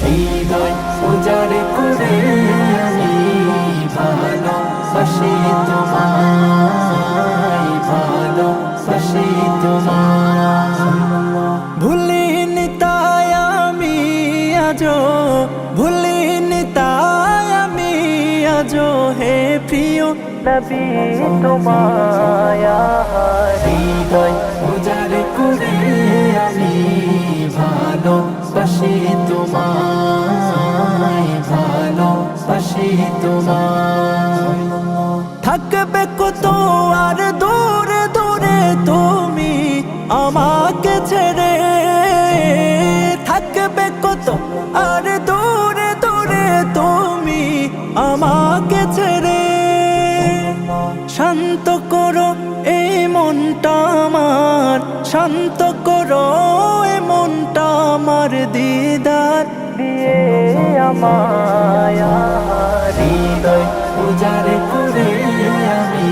হৃদয় উজার করে আমি ভালোবাসি তোমায় ভালোবাসি তোমায় ভুলিনি তাই আমি আজো ভুলিনি তাই আমি আজো হে প্রিয় নবী তোমায় হৃদয় উজার করে আমি ভালোবাসি তোমায় তোমায়। থাকবে কত আর দূরে দূরে তুমি আমাকে ছেড়ে। থাকবে কত আর দূরে দূরে তুমি আমাকে ছেড়ে। শান্ত করো এই মনটা আমার, শান্ত করো এই মনটা আমার দিদার। দিয়ে হৃদয় উজার করে আমি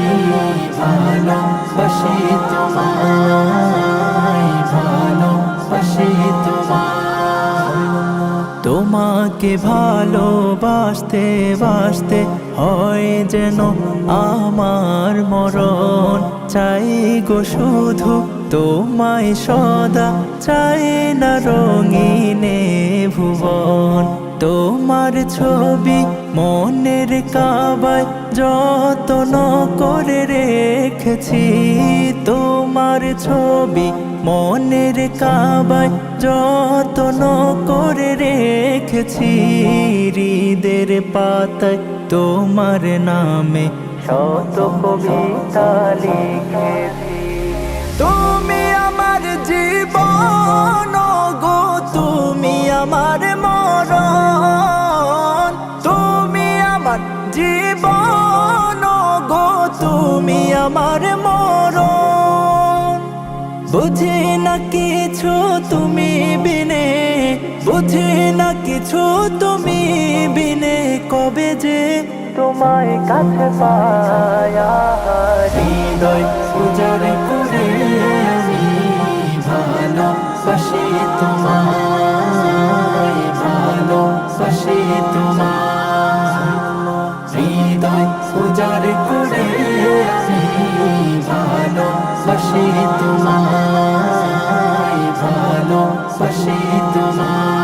তোমাকে ভালোবাসতে বাসতে হয় যেন আমার মরণ। চাই গো শুধু তোমায় সদা, চাই না রঙিনে ভুবন। তোমার ছবি মনের কাবায় যতন করে রেখেছি। তোমার ছবি মনের কাবায় যতন করে রেখেছি। হৃদের পাতায় তোমার নামে শত কবিতা লিখেছি। তুমি আমার জীবন জীবন গো তুমি আমার মরণ। বুঝি না কিছু তুমি বিনে, বুঝি না কিছু তুমি বিনে, কবে যে তোমায় কাছে পায়া হৃদয় উজাড় উজাড় করে আমি ভালোবাসি তোমায় ভালোবাসি তোমায়।